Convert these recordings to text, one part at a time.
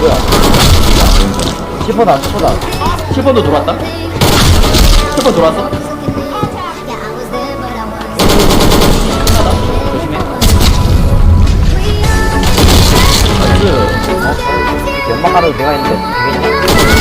뭐야 10번다 10번다 10번도 돌았다? 10번 돌았어? 조심해 나이스 어? 어 연막 가도 내가 있는데 되겠냐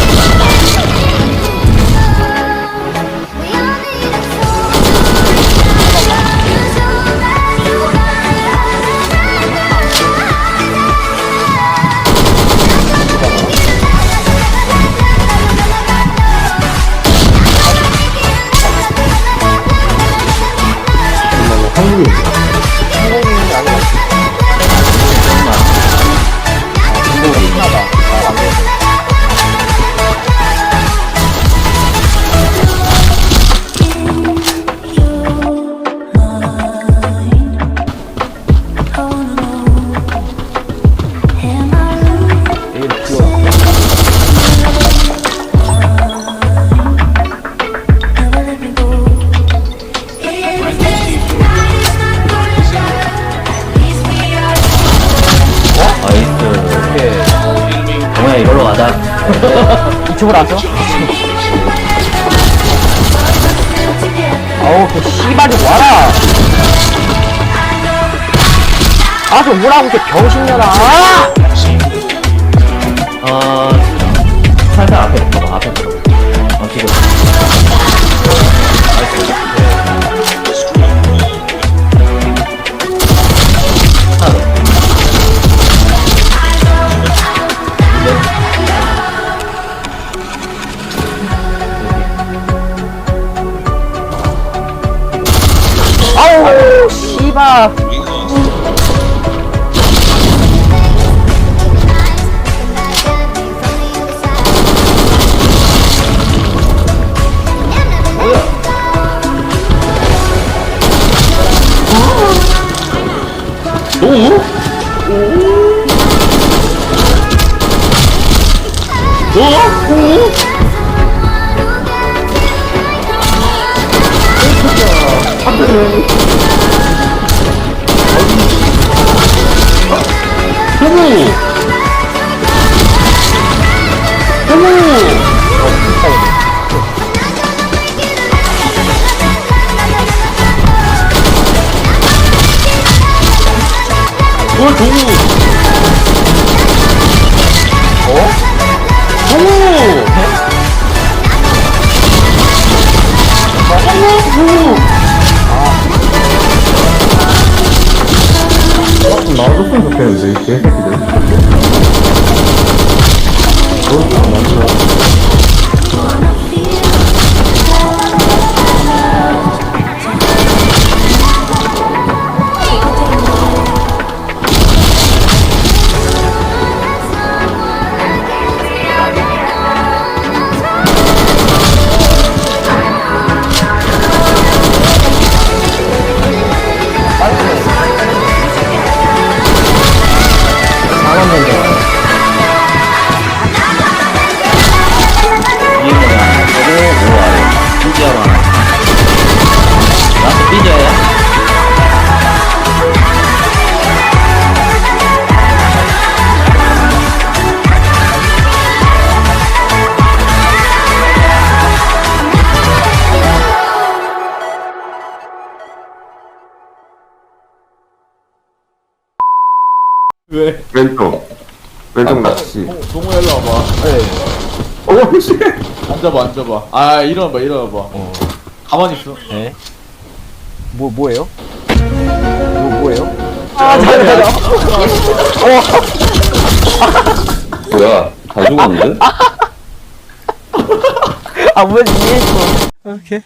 가자 이쪽으로 왔어? 아우 그 씨발이 와라 아좀 뭐라고 그 병신년아 아! 어 살살 앞에 봐봐 앞에 봐봐 아우 씨발. 노우? 노우? 노우? 뭘 동우? 어? 동우! 나와줬으면 좋겠는데 이개 왜? 왼쪽 왼쪽 낚시 동, 동호 일로 와봐. 어 씨. 앉아봐, 앉아봐. 아, 일어나봐, 일어나봐. 가만히 있어. 네. 뭐 뭐예요? 뭐 뭐예요? 아, 잘해. 뭐야 다 죽었는데? 아 뭐지 이해했어 오케이